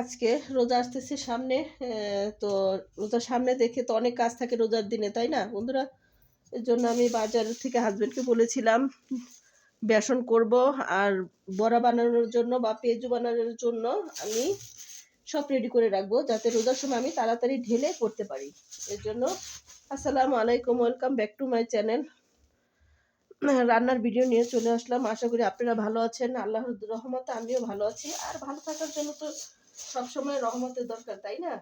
আজকে রোজা আসতেছে সামনে তো রোজার সামনে দেখে তো অনেক কাজ থাকে রোজার দিনে, তাই না বন্ধুরা? এর জন্য আমি বাজার থেকে হাজবেন্ডকে বলেছিলাম, বেসন করব আর বড়া বানানোর জন্য বা পেঁয়াজু বানানোর জন্য আমি সব রেডি করে রাখব, যাতে রোজার সময় আমি তাড়াতাড়ি ঢেলে করতে পারি। এর জন্য আসসালামু আলাইকুম welcome back to my channel রান্নার ভিডিও নিয়ে চলে আসলাম। আশা করি আপনারা ভালো আছেন। আল্লাহর রহমতে আমিও ভালো আছি। আর ভালো থাকার জন্য তো সবসময় রহমতের দরকার, তাই না?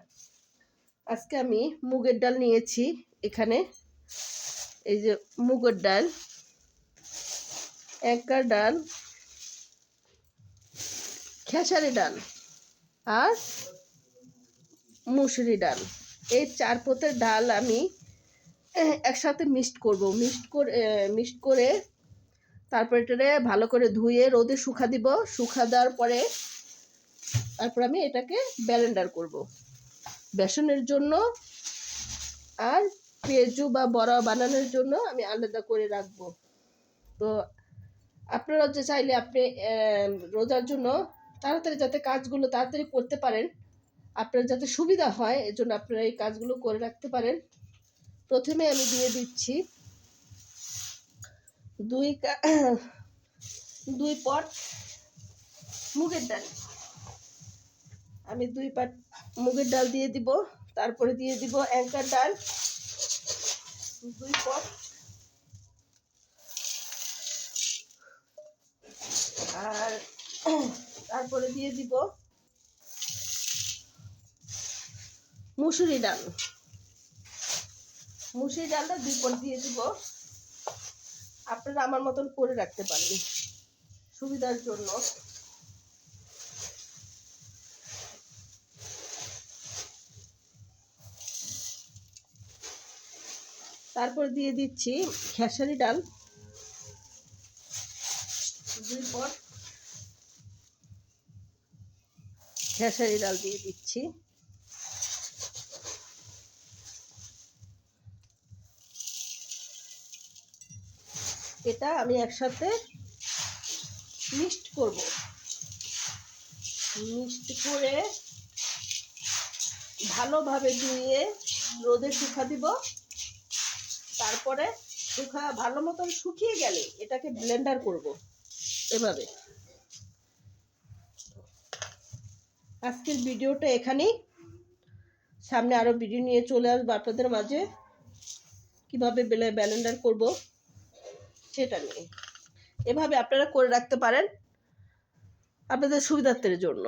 আজকে আমি মুগের ডাল নিয়েছি এখানে। এই যে মুগের ডাল একা ডাল, খেসারি ডাল আর মুসুরি ডাল। এই চার পথের ডাল আমি একসাথে মিক্সড করব। মিক্সড করে মিক্সড করে তারপরে ভালো করে ধুয়ে রোদে শুকা দিব। শুকা দেওয়ার পরে তারপর আমি এটাকে ব্যালেন্ডার করব। বেসনের জন্য আর পেঁয়াজু বা বড়া বানানোর জন্য আমি আলাদা করে রাখব। তো আপনারা যে চাইলে আপনি রোজার জন্য তাড়াতাড়ি যাতে কাজগুলো তাড়াতাড়ি করতে পারেন, আপনার যাতে সুবিধা হয়, এজন্য আপনারা এই কাজগুলো করে রাখতে পারেন। প্রথমে আমি দিয়ে দিচ্ছি দুই দুই পট মুগের ডাল। আমি দুই পাট মুগের ডাল দিয়ে দিব, তারপরে দিয়ে দিব অ্যাঙ্কার ডাল। দুই পট। আর তারপরে দিয়ে দিব মুসুরি ডাল। মুসুরি ডালটা দুই পট দিয়ে দিব। আপনারা আমার মতন করে রাখতে পারেন, সুবিধার জন্য। তারপর দিয়ে দিচ্ছি খেসারি ডাল। খেসারি ডাল দিয়ে দিচ্ছি। এটা আমি একসাথে মিক্সড করব। মিক্সড করে ভালোভাবে ধুয়ে রোদে শুকা দিব। তারপরে শুকা ভালো মতন শুকিয়ে গেলে এটাকে ব্লেন্ডার করব এভাবে। আজকের ভিডিওটা এখানেই। সামনে আরও ভিডিও নিয়ে চলে আসব আপনাদের মাঝে। কীভাবে ব্লেন্ডার করব সেটা নিয়ে। এভাবে আপনারা করে রাখতে পারেন আপনাদের সুবিধার্থের জন্য।